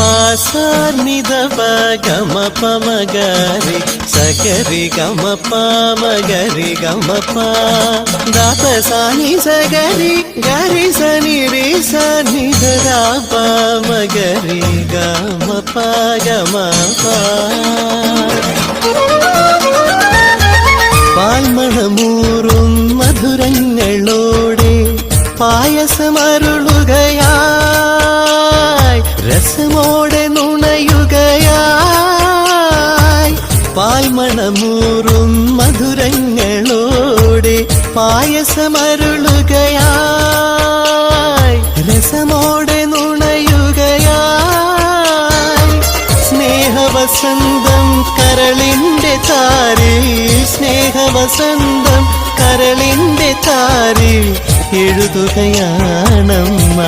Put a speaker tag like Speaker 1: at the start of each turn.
Speaker 1: పాసార్నిదవ గమ పమగరి సగరి గమ పామగరి గమ పా దాప సాని సగరి గరి సని రే సని దా పామగరి గమ ప గమ పా പാൽമണമൂറും മധുരങ്ങളോടെ പായസമരുളുകയായി രസമോടെ നുണയുകയായി. പാൽമണമൂറും മധുരങ്ങളോടെ പായസമരുളുകയായി. രസമോടെ നുണയുകയായി. സ്നേഹവസന്തം കരളിന്റെ താരിൽ. സ്നേഹവസന്തം കരളിന്റെ താരിൽ. എഴുതുകയാണമ്മ